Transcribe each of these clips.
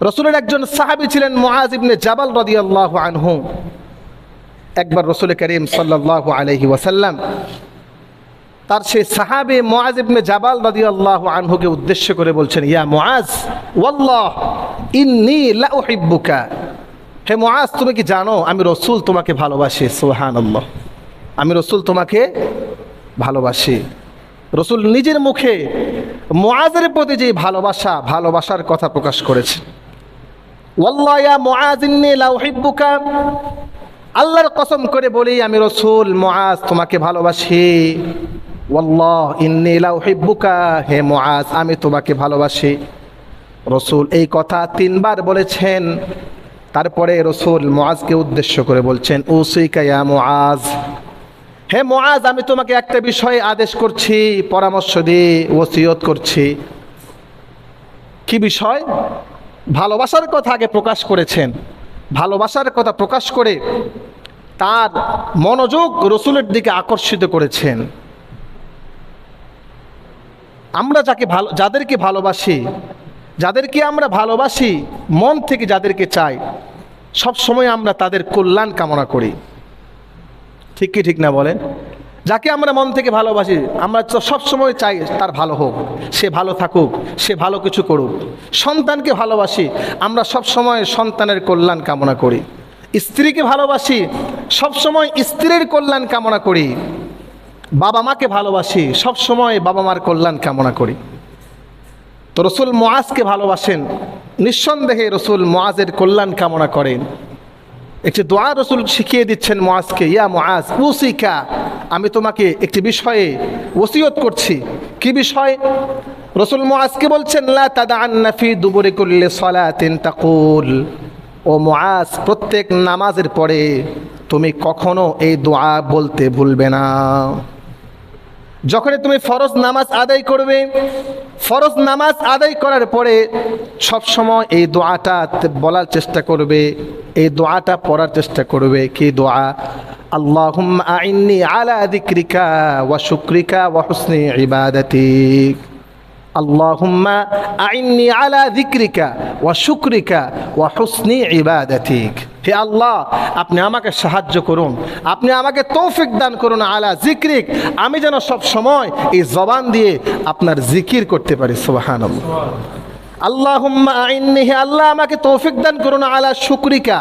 রসুলের একজন সাহাবি ছিলেন মুআজ ইবনে জাবাল রাদিয়াল্লাহু আনহু। একবার রসুল করিম সাল্লাল্লাহু আলাইহি ওয়াসাল্লাম তার সেই সাহাবে মুআজ ইবনে জাবাল রাদিয়াল্লাহু আনহুকে উদ্দেশ্য করে বলছেন, ইয়া মুআজ, ওয়াল্লাহ, ইন্নী লা উহিব্বুকা হে মুআজ, তুমি কি জানো আমি রসুল তোমাকে ভালোবাসি? সুবহানাল্লাহ। আমি রসুল তোমাকে ভালোবাসি। রসুল নিজের মুখে মুআজের প্রতি যে ভালোবাসা, ভালোবাসার কথা প্রকাশ করেছে আল্লাহর কসম করে বলি, আমি রসুল মুআজ, তোমাকে ভালোবাসি। ইন্নী হে মুআজ, আমি তোমাকে ভালোবাসি। রসুল এই কথা তিনবার বলেছেন। তারপরে রসুল মুআজকে উদ্দেশ্য করে বলছেন, উসিকা ইয়া মুআজ, হে মুআজ, আমি তোমাকে একটা বিষয়ে আদেশ করছি, পরামর্শ দিয়ে ওসিয়ত করছি। কি বিষয়? ভালোবাসার কথা আগে প্রকাশ করেছেন। ভালোবাসার কথা প্রকাশ করে তার মনোযোগ রসুলের দিকে আকর্ষিত করেছেন। আমরা যাকে ভালো যাদেরকে ভালোবাসি, যাদেরকে আমরা ভালোবাসি, মন থেকে যাদেরকে চাই সব সময় আমরা তাদের কল্যাণ কামনা করি। ঠিক কি ঠিক না বলেন? যাকে আমরা মন থেকে ভালোবাসি, আমরা সবসময় চাই তার ভালো হোক। সে ভালো থাকুক, সে ভালো কিছু করুক। সন্তানকে ভালোবাসি, আমরা সব সময় সন্তানের কল্যাণ কামনা করি। স্ত্রীকে ভালোবাসি সব সময় স্ত্রীর কল্যাণ কামনা করি। বাবা মাকে ভালোবাসি সব সময় বাবা মার কল্যাণ কামনা করি। তো রসুল মোয়াজকে ভালোবাসেন, নিঃসন্দেহে রসুল মোয়াজের কল্যাণ কামনা করেন। একটি দোয়া রসুল শিখিয়ে দিচ্ছেন মোয়াজকে ইয়া মোয়াজ উসিকা আমি তোমাকে একটি বিষয়ে ওসিয়ত করছি। কি বিষয়? রসুল মোয়াজকে বলছেন? লা তাদা আন্নাফি দুবরে করলে সলাতিন তাকুল। ও মোয়াজ প্রত্যেক নামাজের পরে তুমি কখনো এই দোয়া বলতে ভুলবে না। যখনই তুমি ফরজ নামাজ আদায় করবে, ফরজ নামাজ আদায় করার পরে সব সময় এই দোয়াটা বলার চেষ্টা করবে, এই দোয়াটা পড়ার চেষ্টা করবে। কি দোয়া? আল্লাহুম আইন্নি আলা দিক্রিকা ওয়া শুক্রিকা ওয়া হুসনি ইবাদাতিক আল্লাহুম্মা আইন্নি আলা দিক্রিকা ওয়া শুক্রিকা ওয়া হুসনি ইবাদাতিক হে আল্লাহ, আপনি আমাকে সাহায্য করুন, আপনি আমাকে তৌফিক দান করুন আলা জিক্রিক আমি যেন সব সময় এই জবান দিয়ে আপনার জিকির করতে পারি সুবাহান আল্লাহ আল্লাহ, আমাকে তৌফিক দান করুন আলা শুক্রিকা।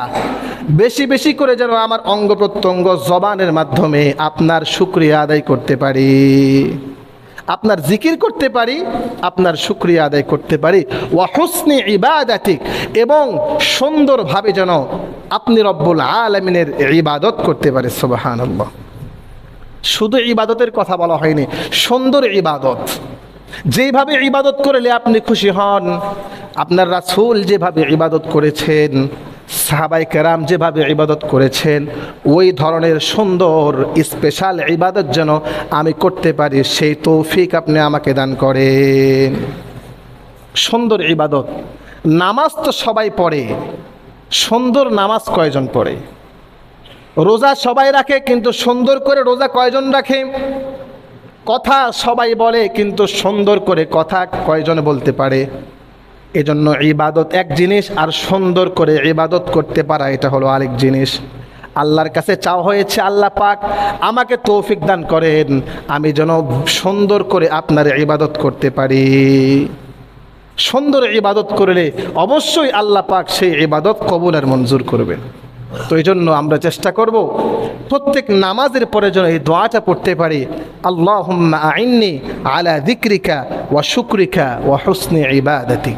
বেশি বেশি করে যেন আমার অঙ্গ প্রত্যঙ্গ জবানের মাধ্যমে আপনার শুক্রিয়া আদায় করতে পারি। আপনার জিকির করতে পারি, আপনার শুক্রিয়া আদায় করতে পারি। ওয়াহুসনি ইবাদাতিক এবং সুন্দরভাবে যেন আপনি রব্বুল আলমিনের ইবাদত করতে পারে সুবাহান শুধু ইবাদতের কথা বলা হয়নি, সুন্দর ইবাদত। যেভাবে ইবাদত করলে আপনি খুশি হন, আপনার রাসূল যেভাবে ইবাদত করেছেন সাহাবাই কেরাম যেভাবে ইবাদত করেছেন, ওই ধরনের সুন্দর স্পেশাল ইবাদত যেন আমি করতে পারি, সেই তৌফিক আপনি আমাকে দান করেন। সুন্দর ইবাদত। নামাজ তো সবাই পড়ে। সুন্দর নামাজ কয়জন পড়ে? রোজা সবাই রাখে, কিন্তু সুন্দর করে রোজা কয়জন রাখে? কথা সবাই বলে, কিন্তু সুন্দর করে কথা কয়জন বলতে পারে? এজন্য ইবাদত এক জিনিস আর সুন্দর করে ইবাদত করতে পারা এটা হলো আরেক জিনিস। আল্লাহর কাছে চাওয়া হয়েছে আল্লাহ পাক, আমাকে তৌফিক দান করেন, আমি যেন সুন্দর করে আপনার ইবাদত করতে পারি। সুন্দর ইবাদত করলে অবশ্যই আল্লাহ পাক সেই ইবাদত কবুল আর মঞ্জুর করবেন। তো এই জন্য আমরা চেষ্টা করব প্রত্যেক নামাজের পরে যেন এই দোয়াটা পড়তে পারি আল্লাহ আইন্নি আলা দিক্রিকা ওয়া শুক্রিকা ওয়া হুসনি ইবাদাতিক